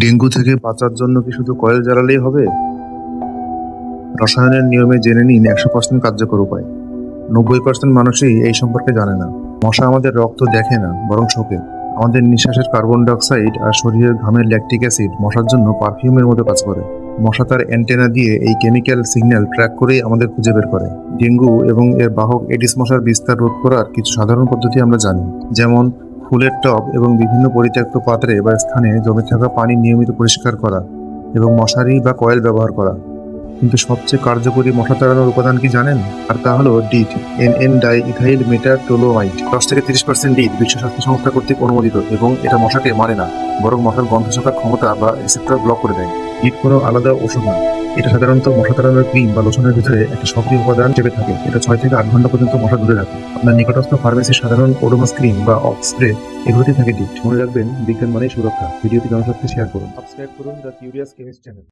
Dengue থেকে বাঁচার জন্য কি শুধু কয়েল জ্বালালেই হবে? রসায়নের নিয়মে জেনে নিন একশো পার্সেন্ট কার্যকর উপায়। নব্বই পার্সেন্ট মানুষই এই সম্পর্কে জানে না। মশা আমাদের রক্ত দেখে না, বরং শোকে। আমাদের নিঃশ্বাসের কার্বন ডাইঅক্সাইড আর শরীরের ঘামের ল্যাকটিক অ্যাসিড মশার জন্য পারফিউমের মতো কাজ করে। মশা তার অ্যান্টেনা দিয়ে এই কেমিক্যাল সিগন্যাল ট্র্যাক করেই আমাদের খুঁজে বের করে। ডেঙ্গু এবং এর বাহক এডিস মশার বিস্তার রোধ করার কিছু সাধারণ পদ্ধতি আমরা জানি। যেমন ফুলের টব এবং বিভিন্ন পরিত্যক্ত পাত্রে বা স্থানে জমে থাকা পানি নিয়মিত পরিষ্কার করা এবং মশারি বা কয়েল ব্যবহার করা। কিন্তু সবচেয়ে কার্যকরী মশা তাড়ানোর উপাদান কি জানেন? আর তা হলো DEET N N diethyl metatoluamide. দশ থেকে তিরিশ পার্সেন্ট ডিট বিশ্ব স্বাস্থ্য সংস্থা কর্তৃক অনুমোদিত এবং এটা মশাকে মারে না, বরং মশার গন্ধ শোকার ক্ষমতা বা রিসেপ্টর ব্লক করে দেয়। ডিট কোনো আলাদা ওষুধ না। এটা সাধারণত মশা তাড়ানোর ক্রিম বা লোচনের ভিতরে একটা সক্রিয় উপাদান চেপে থাকে। এটা ছয় থেকে আট ঘণ্টা পর্যন্ত মশা দূরে রাখে। আপনার নিকটস্থ ফার্মেসির সাধারণ ওডোমাস ক্রিম বা অফ স্প্রে এগুলোতে থাকে ডিট। মনে রাখবেন, বিজ্ঞান মানেই সুরক্ষা। ভিডিওটি জনস্বার্থে শেয়ার করুন। সাবস্ক্রাইব করুন দ্য কিউরিয়াস কেমিস্ট চ্যানেল।